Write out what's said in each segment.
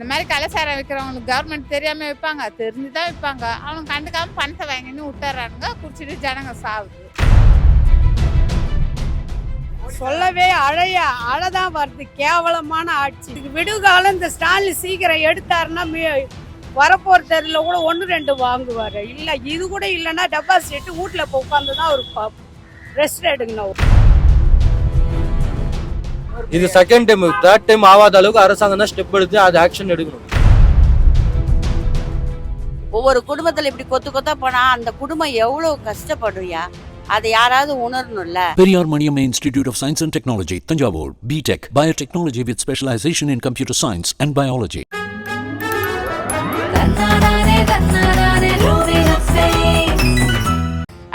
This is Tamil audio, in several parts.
இந்த மாதிரி கலாச்சாரம் விற்கிறவங்களுக்கு கவர்மெண்ட் தெரியாமல் விற்பாங்க தெரிஞ்சு தான் விற்பாங்க அவங்க கண்டுக்காமல் பணத்தை வாங்கின்னு விட்டுறானுங்க. குடிச்சிட்டு ஜனங்க சாவுது. சொல்லவே அழைய அழதான் வருது. கேவலமான ஆட்சி. இதுக்கு விடுகாலம் இந்த ஸ்டாலின் சீக்கிரம் எடுத்தாருன்னா வரப்போற தெருல கூட ஒன்று ரெண்டு வாங்குவார். இல்லை இது கூட இல்லைன்னா டெபாசிட் வீட்டில் இப்போ உட்காந்து தான் அவர் ரெஸ்ட் எடுங்கண்ணா இது செகண்ட் டைம் தேர்ட் டைம் ஆகாத அளவுக்கு அரசாங்கம் தான் ஸ்டெப் எடுத்து அது ஆக்ஷன் எடுக்கணும். ஒவ்வொரு குடும்பத்துல இப்படி கொத்து கொத்தா போனா அந்த குடும்பம் எவ்வளவு கஷ்டப்படுயா அதை யாராவது உணரணும்ல? Periyar Maniamma Institute of Science and Technology, Tanjavur, BTech, Biotechnology with specialization in computer science and biology.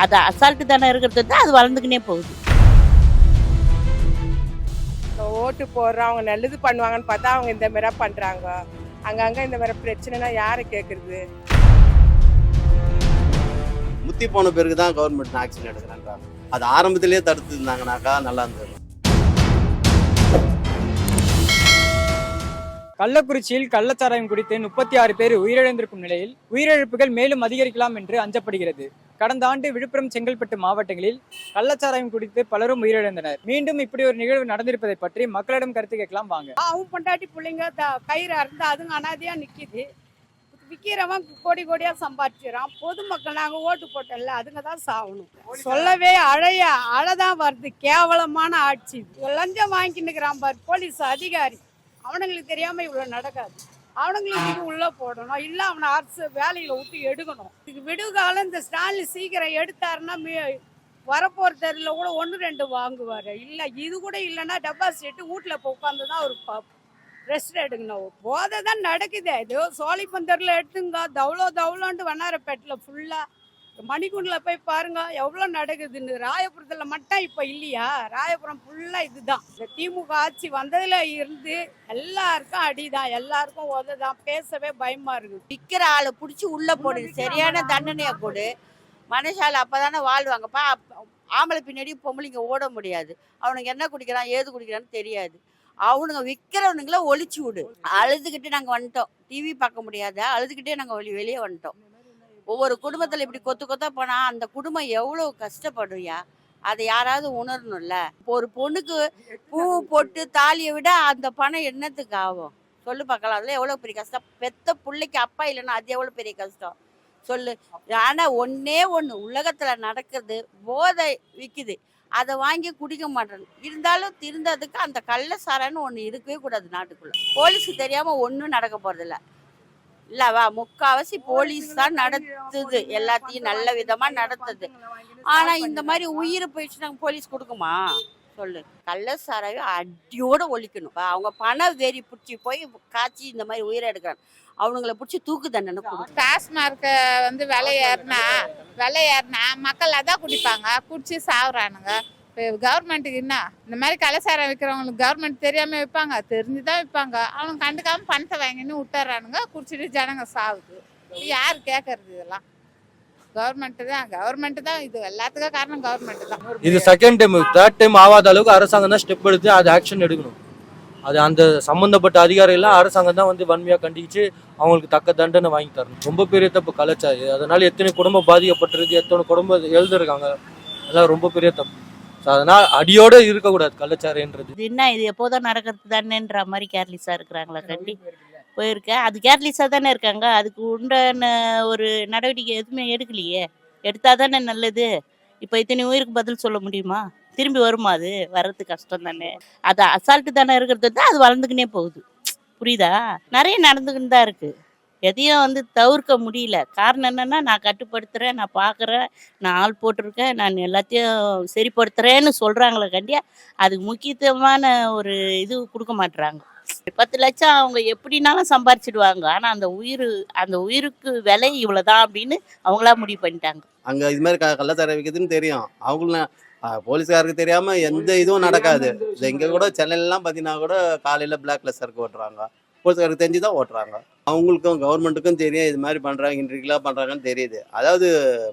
அது அசால்ட்டு தானே இருக்கிறது தான் அது வளர்ந்துக்கினே போகுது. ஓட்டு போடுறோம் அவங்க நல்லது பண்ணுவாங்கன்னு பார்த்தா அவங்க இந்த மாதிரியா பண்றாங்க. அங்கங்க இந்த மாதிரி பிரச்சனைனா யாரை கேட்கறது முத்தி போன பிறகு தான் கவர்மெண்ட் ஆக்ஷன் எடுக்கிறாங்க அது ஆரம்பத்திலேயே தடுத்து இருந்தாங்கனாக்கா நல்லா இருந்தது. கள்ளக்குறிச்சியில் கள்ளச்சாராயம் குடித்து முப்பத்தி ஆறு பேர் உயிரிழந்திருக்கும் நிலையில் உயிரிழப்புகள் மேலும் அதிகரிக்கலாம் என்று அஞ்சப்படுகிறது. கடந்த ஆண்டு விழுப்புரம் செங்கல்பட்டு மாவட்டங்களில் கள்ளச்சாராயம் குடித்து பலரும் உயிரிழந்தனர். மீண்டும் இப்படி ஒரு நிகழ்வு நடந்திருப்பதை பற்றி மக்களிடம் கருத்து கேட்கலாம் வாங்க. அவன் பொண்டாட்டி பிள்ளைங்க கயிறு அறுந்து அதுங்க அனாதையா நிக்குது. விற்கிறவன் கோடி கோடியா சம்பாதிச்சிடறான் பொதுமக்கள் நாங்க ஓட்டு போட்டோம்ல அதுங்க தான் சாகணும். சொல்லவே அழைய அழதான் வருது. கேவலமான ஆட்சி லஞ்சம் வாங்கிட்டு வாங்கின்னுக்கிறான் பாரு போலீஸ் அதிகாரி. அவனுங்களுக்கு தெரியாம இவ்வளவு நடக்காது. அவனுங்களுக்கு இது உள்ள போடணும். இல்ல அவனை அரசு வேலையில விட்டு எடுக்கணும். இதுக்கு விடுகாலம் இந்த ஸ்டாலின் சீக்கிரம் எடுத்தாருன்னா வரப்போற தெருல கூட ஒன்று ரெண்டு வாங்குவாரு. இல்ல இது கூட இல்லைன்னா டெபாசிட் வீட்டுல போய் உட்காந்து தான் ஒரு ரெஸ்ட் எடுக்கணும். போதை தான் நடக்குது. ஏதோ சோழிப்பந்தரில் எடுத்துங்க. தவளோ தவளோன்ட்டு வண்ணாரப்பேட்டில் ஃபுல்லாக மணிக்குண்டில் போய் பாருங்க எவ்வளோ நடக்குதுன்னு. ராயபுரத்தில் மட்டும் இப்போ இல்லையா? ராயபுரம் ஃபுல்லாக இதுதான். இந்த திமுக ஆட்சி வந்ததுல இருந்து எல்லாருக்கும் அடிதான் எல்லாருக்கும் உததான். பேசவே பயமா இருக்குது. விற்கிற ஆளை பிடிச்சி உள்ள போடு. சரியான தண்டனையை கொடு. மனுஷால அப்பதானே வாழ்வாங்கப்பா அப்ப- ஆம்பளை பின்னாடி பொம்பளைங்க ஓட முடியாது. அவனுக்கு என்ன குடிக்கிறான் ஏது குடிக்கிறான்னு தெரியாது. அவனுங்க விற்கிறவனுங்கள ஒழிச்சு விடு. அழுதுகிட்டு நாங்க வந்துட்டோம். டிவி பார்க்க முடியாத அழுதுகிட்டே நாங்க வெளி வெளியே வந்துட்டோம். ஒவ்வொரு குடும்பத்தில் இப்படி கொத்து கொத்தா போனா அந்த குடும்பம் எவ்வளவு கஷ்டப்படுயா அதை யாராவது உணரணும்ல? இப்போ ஒரு பொண்ணுக்கு பூ போட்டு தாலியை விட அந்த பணம் என்னத்துக்கு ஆகும்? சொல்லு பார்க்கலாம். அதில் எவ்வளோ பெரிய கஷ்டம்? பெத்த பிள்ளைக்கு அப்பா இல்லைன்னா அது எவ்வளோ பெரிய கஷ்டம்? சொல்லு. ஆனால் ஒன்றே ஒன்று உலகத்தில் நடக்கிறது போதை விற்குது அதை வாங்கி குடிக்க மாட்டேன். இருந்தாலும் திருந்ததுக்கு அந்த கள்ள சாரான்னு ஒன்று இருக்கவே கூடாது நாட்டுக்குள்ள. போலீஸுக்கு தெரியாமல் ஒன்றும் நடக்க போகிறதில்ல இல்லவா? முக்காவாசி போலீஸ் தான் நடத்துது. எல்லாத்தையும் நல்ல விதமா நடத்துது. ஆனா இந்த மாதிரி உயிர் போயிடுச்சு நாங்க போலீஸ் கொடுக்குமா? சொல்லு. கள்ள சாராவை அடியோட ஒழிக்கணும். அவங்க பண வெறி பிடிச்சி போய் காய்ச்சி இந்த மாதிரி உயிரை எடுக்கிறாங்க. அவனுங்கள பிடிச்சி தூக்கு தண்டனை கொடுக்கும் வந்து விலை ஏறினா விலை ஏறினா மக்கள் அதான் குடிப்பாங்க. குடிச்சு சாவுறானுங்க. கவர்மெண்ட்டுக்கு என்ன? இந்த மாதிரி கலாச்சாரம் விற்கிறவங்களுக்கு கவர்மெண்ட் தெரியாமல் விற்பாங்க தெரிஞ்சு தான் விற்பாங்க அவங்க கண்டுக்காமல் பணத்தை வாங்கின்னு விட்டுறானுங்க குடிச்சிட்டு ஜனங்க சாவுது. யார் கேட்கறது இதெல்லாம்? கவர்மெண்ட்டு தான் கவர்மெண்ட் தான் இது. எல்லாத்துக்கும் காரணம் கவர்மெண்ட் தான். இது செகண்ட் டைம் தேர்ட் டைம் ஆகாத அளவுக்கு அரசாங்கம் தான் ஸ்டெப் எடுத்து அது ஆக்ஷன் எடுக்கணும். அது அந்த சம்மந்தப்பட்ட அதிகாரிகள்லாம் அரசாங்கம் தான் வந்து வன்மையாக கண்டிச்சு அவங்களுக்கு தக்க தண்டனை வாங்கி தரணும். ரொம்ப பெரிய தப்பு கலாச்சாரம். அதனால எத்தனை குடும்பம் பாதிக்கப்பட்டிருக்கு எத்தனை குடும்பம் எழுதுருக்காங்க அதெல்லாம் ரொம்ப பெரிய தப்பு. So, அதனால அடியோட இருக்கக்கூடாது கலாச்சாரன்றது இது என்ன இது எப்போதும் நடக்கிறது தானேன்ற மாதிரி கேர்லிஸாக இருக்கிறாங்களா கண்டி போயிருக்கேன். அது கேர்லிஸாக தானே இருக்காங்க. அதுக்கு உண்டான ஒரு நடவடிக்கை எதுவுமே எடுக்கலையே. எடுத்தா தானே நல்லது. இப்போ இத்தனை உயிருக்கு பதில் சொல்ல முடியுமா? திரும்பி வருமா அது? வர்றது கஷ்டம் தானே. அது அசால்ட்டு தானே இருக்கிறது தான் அது வளர்ந்துக்கினே போகுது. புரியுதா? நிறைய நடந்துக்கிட்டு தான் இருக்கு. எதையும் வந்து தவிர்க்க முடியல. காரணம் என்னன்னா நான் கட்டுப்படுத்துறேன் நான் பார்க்குறேன் நான் ஆள் போட்டிருக்கேன் நான் எல்லாத்தையும் சரிப்படுத்துறேன்னு சொல்றாங்களே கண்டியா அதுக்கு முக்கியத்துவமான ஒரு இது கொடுக்க மாட்றாங்க. பத்து லட்சம் அவங்க எப்படினாலும் சம்பாரிச்சிடுவாங்க. ஆனா அந்த உயிர் அந்த உயிருக்கு விலை இவ்வளவுதான் அப்படின்னு அவங்களா முடிவு பண்ணிட்டாங்க. அங்க இது மாதிரி க- கள்ளச்சாரம் விற்குதுன்னு தெரியும். அவங்களும் போலீஸ்காருக்கு தெரியாம எந்த இதுவும் நடக்காது. இங்க கூட சென்னையிலலாம் பார்த்தீங்கன்னா கூட காலையில பிளாக்ல சரக்கு ஓட்டுறாங்க. போலீஸ்காரருக்கு தெரிஞ்சு தான் ஓட்டுறாங்க. அவங்களுக்கும் கவர்மெண்ட்டுக்கும் தெரியும் இது மாதிரி பண்ணுறாங்க இன்றைக்கெல்லாம் பண்ணுறாங்கன்னு தெரியுது. அதாவது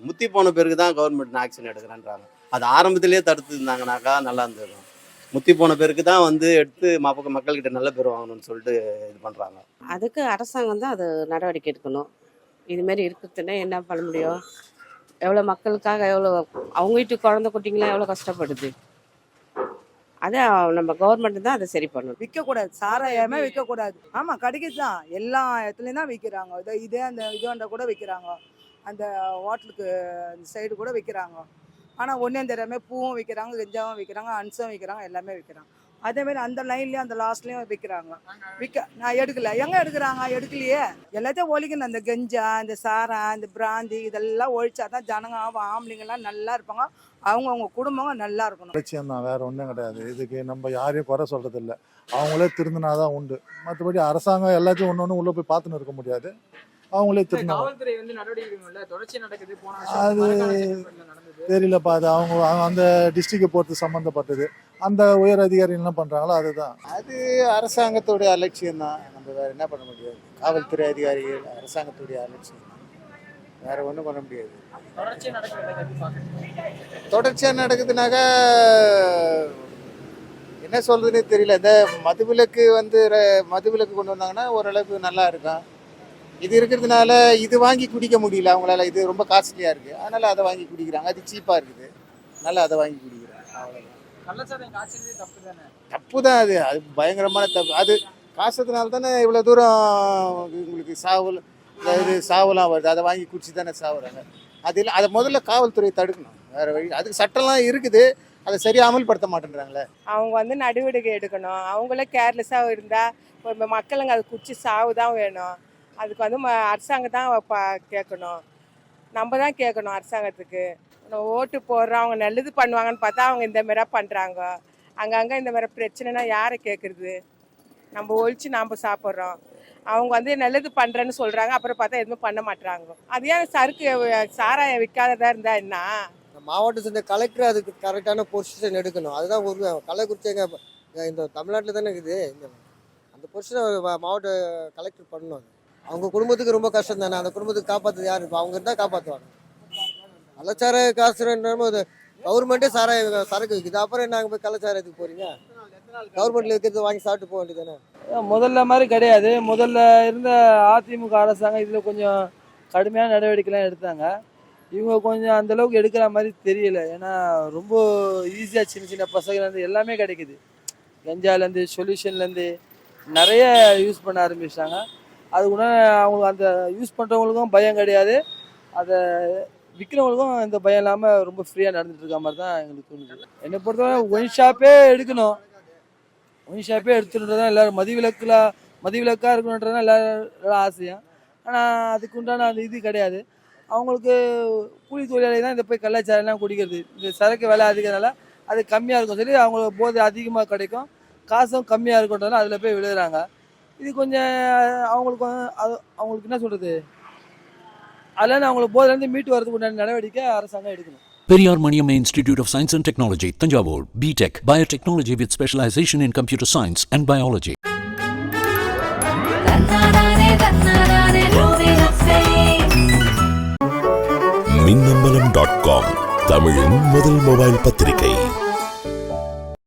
முத்தி போன பிறகு தான் கவர்மெண்ட் ஆக்ஷன் எடுக்கிறேன்றாங்க. அது ஆரம்பத்திலேயே தடுத்து இருந்தாங்கனாக்கா நல்லா இருந்திருக்கும் முத்தி போன பேருக்கு தான் வந்து எடுத்து மாப்பக்க மக்கள்கிட்ட நல்ல பேர் வாங்கணும்னு சொல்லிட்டு இது பண்ணுறாங்க அதுக்கு அரசாங்கம் தான் அது நடவடிக்கை எடுக்கணும். இதுமாரி இருக்குதுன்னா என்ன பண்ண முடியும்? எவ்வளோ மக்களுக்காக எவ்வளோ அவங்க வீட்டு குழந்தை குட்டிங்களாம் எவ்வளோ கஷ்டப்படுது? அதை நம்ம கவர்மெண்ட் தான் அதை சரி பண்ணணும். விற்கக்கூடாது சாராயமே விற்கக்கூடாது ஆமாம் கடைக்கு தான் எல்லா இடத்துலையும் தான் விற்கிறாங்க இதோ இதே அந்த இதோண்ட கூட விற்கிறாங்க அந்த ஹோட்டலுக்கு அந்த சைடு கூட விற்கிறாங்க ஆனால் ஒன்றே தெரியாமல் பூவும் விற்கிறாங்க கெஞ்சாவும் விற்கிறாங்க அன்சும் விற்கிறாங்க எல்லாமே விற்கிறாங்க அதேமாரி அந்த லைன்லேயும் அந்த லாஸ்ட்லேயும் விற்கிறாங்க விற்க நான் எடுக்கல. எங்கே எடுக்கிறாங்க? எடுக்கலையே. எல்லாத்தையும் ஒழிக்கணும். அந்த கெஞ்சா இந்த சாரா இந்த பிராந்தி இதெல்லாம் ஒழிச்சா தான் ஜனங்க ஆம்- ஆம்பளைங்கெல்லாம் நல்லா இருப்பாங்க. அவங்கவுங்க குடும்பங்க நல்லா இருக்கணும். லட்சியம் தான் வேற ஒன்றும் கிடையாது. இதுக்கு நம்ம யாரையும் குறை சொல்றது இல்லை அவங்களே திருந்தினாதான் உண்டு. மற்றபடி அரசாங்கம் எல்லாத்தையும் ஒன்று ஒன்று உள்ள போய் பார்த்துன்னு இருக்க முடியாது. அவங்களே போன அது தெரியலப்பா. அது அவங்க அவங்க அந்த டிஸ்ட்ரிக்டை பொறுத்து சம்மந்தப்பட்டது அந்த உயர் அதிகாரிகள் என்ன பண்றாங்களோ அதுதான். அது அரசாங்கத்துடைய அலட்சியம் தான் நம்ம வேற என்ன பண்ண முடியாது? காவல்துறை அதிகாரிகள் அரசாங்கத்துடைய அலட்சியம் தான் வேற ஒன்றும் பண்ண முடியாது. தொடர்ச்சியாக நடக்குதுனாக்கா என்ன சொல்றதுன்னே தெரியல. இந்த மதுவிலக்கு வந்து ர- மதுவிலக்கு கொண்டு வந்தாங்கன்னா ஓரளவுக்கு நல்லா இருக்கும். இது இருக்கிறதுனால இது வாங்கி குடிக்க முடியல. அவங்களால இது ரொம்ப காஸ்ட்லியாக இருக்குது அதனால அதை வாங்கி குடிக்கிறாங்க. அது சீப்பாக இருக்குது. அதனால அதை வாங்கி குடிக்கிறாங்க. காய்ச்சலே தப்பு தானே தப்பு தான் அது. அது பயங்கரமான தப்பு. அது காசுனால தானே இவ்வளோ தூரம் உங்களுக்கு சாவல் இது சாவலாம் வருது. அதை வாங்கி குடிச்சு தானே சாவுறாங்க. அது இல்லை அதை முதல்ல காவல்துறை தடுக்கணும். வேற வழி அதுக்கு சட்டம்லாம் இருக்குது. அதை சரியா அமல்படுத்த மாட்டேன்றாங்களே. அவங்க வந்து நடவடிக்கை எடுக்கணும். அவங்களே கேர்லெஸ்ஸாக இருந்தால் மக்களுங்க அதை குடிச்சு சாவு தான் வேணும். அதுக்கு வந்து ம- அரசாங்கம் தான் ப- கேட்கணும். நம்ம தான் கேட்கணும் அரசாங்கத்துக்கு. ஓட்டு போடுறோம் அவங்க நல்லது பண்ணுவாங்கன்னு பார்த்தா அவங்க இந்த மாதிரியா பண்ணுறாங்க அங்கங்கே இந்த மாதிரி பிரச்சனைனா யாரை கேட்குறது நம்ம ஒழிச்சு நாம் சாப்பிட்றோம். அவங்க வந்து நல்லது பண்ணுறேன்னு சொல்கிறாங்க அப்புறம் பார்த்தா எதுவும் பண்ண மாட்றாங்க. அது ஏன் சருக்கு சாராயம் விற்காததாக இருந்தா என்ன? மாவட்ட சேர்ந்த கலெக்டர் அதுக்கு கரெக்டான பொசிஷன் எடுக்கணும். அதுதான் ஒரு கள்ளக்குறிச்சி எங்க இந்த தமிழ்நாட்டில் தானே இருக்குது. இந்த அந்த பொசிஷனை மாவட்ட கலெக்டர் பண்ணணும். அவங்க குடும்பத்துக்கு ரொம்ப கஷ்டம் தானே அந்த குடும்பத்துக்கு காப்பாற்றுறது யாரு? இப்போ அவங்க இருந்தால் காப்பாற்றுவாங்க கலாச்சார காசு கவர்மெண்ட்டே சார சரக்கு விற்குது அப்புறம் நாங்கள் போய் கலாச்சாரத்துக்கு போறீங்க? கவர்மெண்ட்ல இருக்கிறது வாங்கி சாப்பிட்டு போக வேண்டியதானே முதல்ல மாதிரி கிடையாது. முதல்ல இருந்த அதிமுக அரசாங்கம் இதில் கொஞ்சம் கடுமையான நடவடிக்கைலாம் எடுத்தாங்க. இவங்க கொஞ்சம் அந்த அளவுக்கு எடுக்கிற மாதிரி தெரியல. ஏன்னா ரொம்ப ஈஸியாக சின்ன சின்ன பசங்கள்லேருந்து எல்லாமே கிடைக்குது. கஞ்சாலேருந்து சொல்யூஷன்லேருந்து நிறைய யூஸ் பண்ண ஆரம்பிச்சிட்டாங்க. அது கூட அவங்களுக்கு அந்த யூஸ் பண்ணுறவங்களுக்கும் பயம் கிடையாது. அதை விற்கிறவங்களுக்கும் இந்த பயம் இல்லாமல் ரொம்ப ஃப்ரீயாக நடந்துட்டு இருக்க மாதிரி தான் எங்களுக்கு தோணுது. என்னை பொறுத்தவரை ஒயின் ஷாப்பே எடுக்கணும். ஒயின் ஷாப்பே எடுத்துன்றது தான் எல்லோரும் மதிவிலக்கில் மதிவிலக்காக இருக்கணுன்றது தான் எல்லாரும் ஆசையும். ஆனால் அதுக்கு உண்டான அந்த இது கிடையாது. அவங்களுக்கு கூலி தொழிலாளி தான் இந்த போய் கள்ளச்சாரெல்லாம் குடிக்கிறது. இந்த சரக்கு விலை அதிகனால அது கம்மியாக இருக்கும். சரி அவங்களுக்கு போதை அதிகமாக கிடைக்கும். காசும் கம்மியாக இருக்குன்றதால அதில் போய் விழுகிறாங்க. இது கொஞ்சம் அவங்களுக்கு அது அவங்களுக்கு என்ன சொல்கிறது அதில் அவங்களுக்கு போதையிலேருந்து மீட்டு வரதுக்கு உண்டான நடவடிக்கை அரசாங்கம் எடுக்கணும் Periyar Maniamma Institute of Science and Technology, Tanjavur, BTech, Biotechnology with specialization in computer science and biology. Minnambalam dot com தமிழின் முதல் மொபைல் பத்திரிகை